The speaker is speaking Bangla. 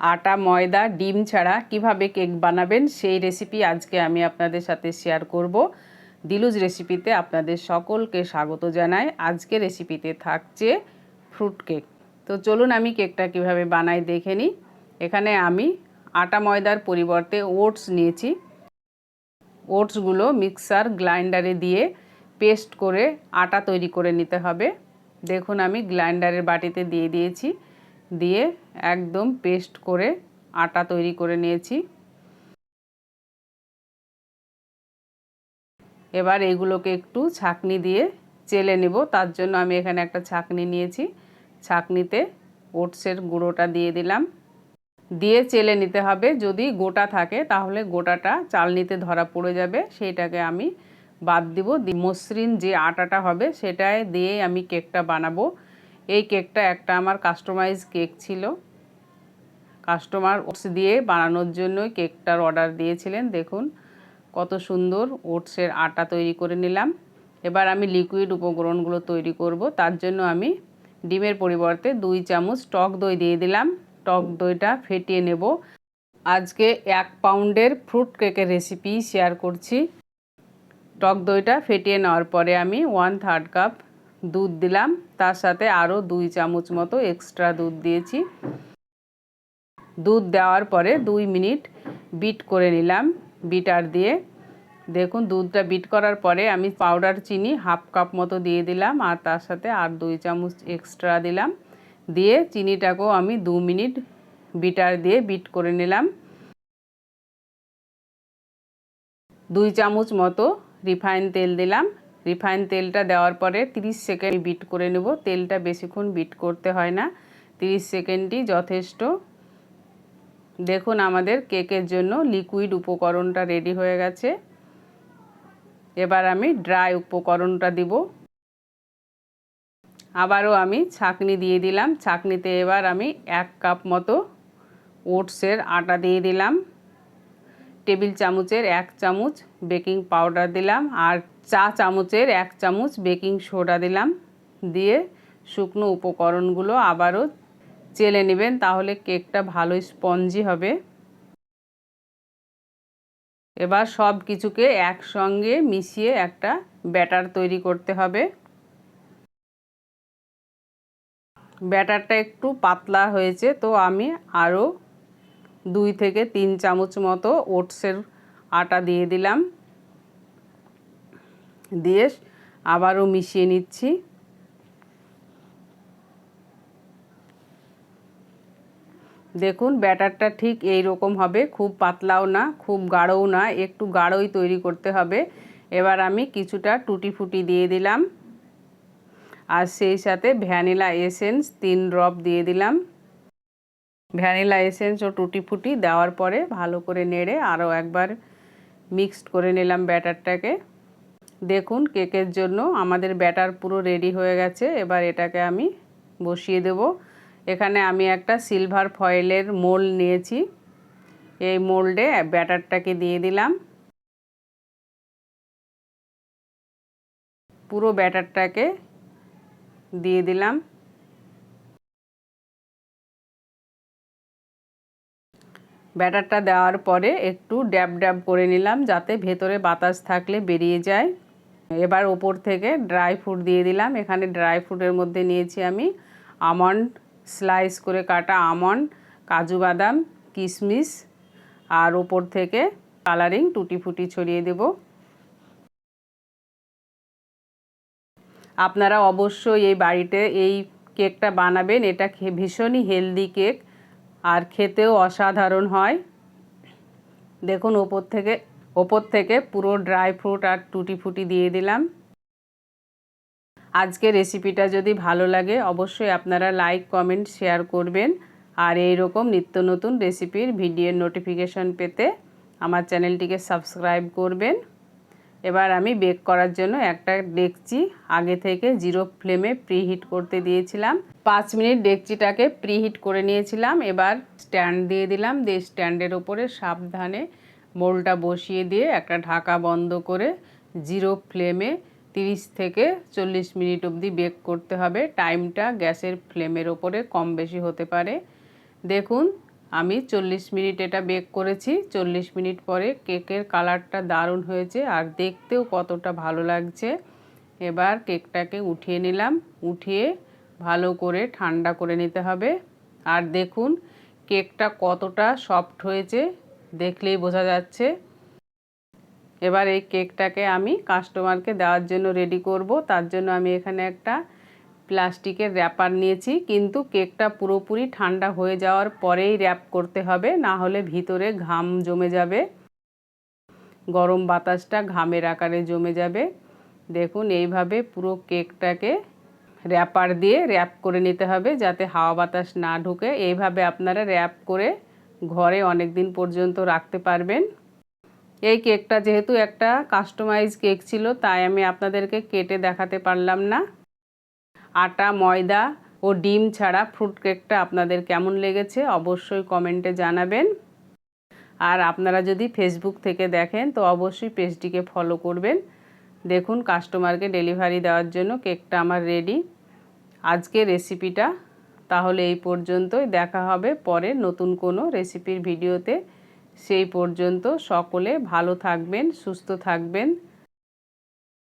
আটা, ময়দা, ডিম ছাড়া কীভাবে কেক বানাবেন সেই রেসিপি আজকে আমি আপনাদের সাথে শেয়ার করব। দিলুজ রেসিপিতে আপনাদের সকলকে স্বাগত জানাই। আজকে রেসিপিতে থাকছে ফ্রুট কেক তো চলুন আমি কেকটা কীভাবে বানাই দেখে নিই। এখানে আমি আটা, ময়দার পরিবর্তে ওটস নিয়েছি। ওটসগুলো মিক্সার গ্রাইন্ডারে দিয়ে পেস্ট করে আটা তৈরি করে নিতে হবে। দেখুন আমি গ্রাইন্ডারের বাটিতে দিয়ে দিয়েছি। দিয়ে একদম পেস্ট করে আটা তৈরি করে নিয়েছি। এবার এগুলোকে একটু ছাকনি দিয়ে চেলে নেব, তার জন্য আমি এখানে একটা ছাকনি নিয়েছি। ছাকনিতে ওটসের গুঁড়োটা দিয়ে দিলাম। দিয়ে চেলে নিতে হবে, যদি গোটা থাকে তাহলে গোটাটা চালনিতে ধরা পড়ে যাবে, সেইটাকে আমি বাদ দিব। মসৃণ যে আটাটা হবে সেটায় দিয়ে আমি কেকটা বানাবো। এই কেকটা একটা আমার কাস্টমাইজ কেক ছিল। কাস্টমার ওটস দিয়ে বানানোর জন্যই কেকটার অর্ডার দিয়েছিলেন, দেখুন কত সুন্দর ওটসের আটা তৈরি করে নিলাম। এবার আমি লিকুইড উপকরণগুলো তৈরি করব, তার জন্য আমি ডিমের পরিবর্তে দুই চামচ টক দই দিয়ে দিলাম। টক দইটা ফেটিয়ে নেব। আজকে এক পাউন্ডের ফ্রুট কেকের রেসিপি শেয়ার করছি। টক দইটা ফেটিয়ে নেওয়ার পরে আমি ওয়ান থার্ড কাপ দুধ দিলাম। তার সাথে আরও দুই চামচ মতো এক্সট্রা দুধ দিয়েছি। দুধ দেওয়ার পরে দুই মিনিট বিট করে নিলাম বিটার দিয়ে। দেখুন, দুধটা বিট করার পরে আমি পাউডার চিনি হাফ কাপ মতো দিয়ে দিলাম আর তার সাথে আর দুই চামচ এক্সট্রা দিলাম। দিয়ে চিনিটাকেও আমি দু মিনিট বিটার দিয়ে বিট করে নিলাম। দুই চামচ মতো রিফাইন তেল দিলাম। রিফাইন তেলটা দেওয়ার পরে 30 সেকেন্ড বিট করে নেব। তেলটা বেশিক্ষণ বিট করতে হয় না। 30 সেকেন্ডই যথেষ্ট। দেখুন আমাদের কেকের জন্য লিকুইড উপকরণটা রেডি হয়ে গেছে। এবার আমি ড্রাই উপকরণটা দিব। আবারও আমি ছাকনি দিয়ে দিলাম। ছাকনিতে এবার আমি এক কাপ মতো ওটসের আটা দিয়ে দিলাম। টেবিল চামচের এক চামচ বেকিং পাউডার দিলাম আর চা চামচের এক চামচ বেকিং সোডা দিলাম। দিয়ে শুকনো উপকরণগুলো আবারও চেলে নেবেন তাহলে কেকটা ভালো স্পঞ্জি হবে। এবার সব কিছুকে একসঙ্গে মিশিয়ে একটা ব্যাটার তৈরি করতে হবে। ব্যাটারটা একটু পাতলা হয়েছে তো আমি আরও দুই থেকে তিন চামচ মতো ওটসের আটা দিয়ে দিলাম। দিয়ে আবারও মিশিয়ে নিচ্ছি। দেখুন, ব্যাটারটা ঠিক এই রকম হবে, খুব পাতলাও না, খুব গাঢ়ও না, একটু গাঢ়ই তৈরি করতে হবে। এবার আমি কিছুটা টুটি ফুটি দিয়ে দিলাম। আর সেই সাথে ভ্যানিলা এসেন্স, তিন ড্রপ দিয়ে দিলাম। ভ্যানিলা এসেন্স ও টুটি ফুটি দেওয়ার পরে ভালো করে নেড়ে আরও একবার মিক্সড করে নিলাম ব্যাটারটাকে। দেখুন কেকের জন্য আমাদের ব্যাটার পুরো রেডি হয়ে গেছে। এবার এটাকে আমি বসিয়ে দেব। এখানে আমি একটা সিলভার ফয়েলের মোল্ড নিয়েছি। এই মোল্ডে ব্যাটারটাকে দিয়ে দিলাম। পুরো ব্যাটারটাকে দিয়ে দিলাম। ব্যাটারটা দেওয়ার পরে একটু ড্যাব ড্যাব করে নিলাম যাতে ভেতরে বাতাস থাকলে বেরিয়ে যায়। এবার ওপর থেকে ড্রাই ফ্রুট দিয়ে দিলাম। এখানে ড্রাই ফ্রুটের মধ্যে নিয়েছি আমি আমন্ড, স্লাইস করে কাটা আমন্ড, কাজু বাদাম, কিশমিশ, আর ওপর থেকে কালারিং টুটি ফুটি ছড়িয়ে দেব। আপনারা অবশ্যই এই বাড়িতে এই কেকটা বানাবেন। এটা ভীষণই হেলদি কেক। আর খেতেও অসাধারণ হয়। দেখুন, ওপর থেকে ওপর থেকে পুরো ড্রাই ফ্রুট আর টুটি ফুটি দিয়ে দিলাম। আজকে রেসিপিটা যদি ভালো লাগে, অবশ্যই আপনারা লাইক, কমেন্ট, শেয়ার করবেন। আর এই রকম নিত্য নতুন রেসিপির ভিডিওর নোটিফিকেশন পেতে আমার চ্যানেলটিকে সাবস্ক্রাইব করবেন। এবার আমি বেক করার জন্য একটা ডেকচি আগে থেকে জিরো ফ্লেমে প্রিহিট করতে দিয়েছিলাম। পাঁচ মিনিট ডেকচিটাকে প্রিহিট করে নিয়েছিলাম। এবার স্ট্যান্ড দিয়ে দিলাম। দিয়ে স্ট্যান্ডের ওপরে সাবধানে মোলটা বসিয়ে দিয়ে একটা ঢাকা বন্ধ করে জিরো ফ্লেমে তিরিশ থেকে চল্লিশ মিনিট অবধি বেক করতে হবে। টাইমটা গ্যাসের ফ্লেমের ওপরে কম বেশি হতে পারে। দেখুন আমি চল্লিশ মিনিট এটা বেক করেছি। চল্লিশ মিনিট পরে কেকের কালারটা দারুণ হয়েছে আর দেখতেও কতটা ভালো লাগছে। এবার কেকটাকে উঠিয়ে নিলাম। উঠিয়ে ভালো করে ঠান্ডা করে নিতে হবে। আর দেখুন কেকটা কতটা সফট হয়েছে, দেখলেই বোঝা যাচ্ছে। এবার এই কেকটাকে আমি কাস্টমারকে দেওয়ার জন্য রেডি করব। তার জন্য আমি এখানে একটা প্লাস্টিকের র্যাপার নিয়েছি, কিন্তু কেকটা পুরোপুরি ঠান্ডা হয়ে যাওয়ার পরেই র্যাপ করতে হবে, না হলে ভিতরে ঘাম জমে যাবে। গরম বাতাসটা ঘামের আকারে জমে যাবে। দেখুন, এইভাবে পুরো কেকটাকে র্যাপার দিয়ে র্যাপ করে নিতে হবে, যাতে হাওয়া বাতাস না ঢুকে। এইভাবে আপনারা র্যাপ করে ঘরে অনেক দিন পর্যন্ত রাখতে পারবেন। এই কেকটা যেহেতু একটা কাস্টমাইজ কেক ছিল, তাই আমি আপনাদেরকে কেটে দেখাতে পারলাম না। আটা, ময়দা ও ডিম ছাড়া ফ্রুট কেকটা আপনাদের কেমন লেগেছে অবশ্যই কমেন্টে জানাবেন। আর আপনারা যদি ফেসবুক থেকে দেখেন তো অবশ্যই পেজটিকে ফলো করবেন। দেখুন কাস্টমারকে ডেলিভারি দেওয়ার জন্য কেকটা আমার রেডি আজকে রেসিপিটা তাহলে এই পর্যন্তই। দেখা হবে পরে নতুন কোনো রেসিপির ভিডিওতে সেই পর্যন্ত সকলে ভালো থাকবেন, সুস্থ থাকবেন।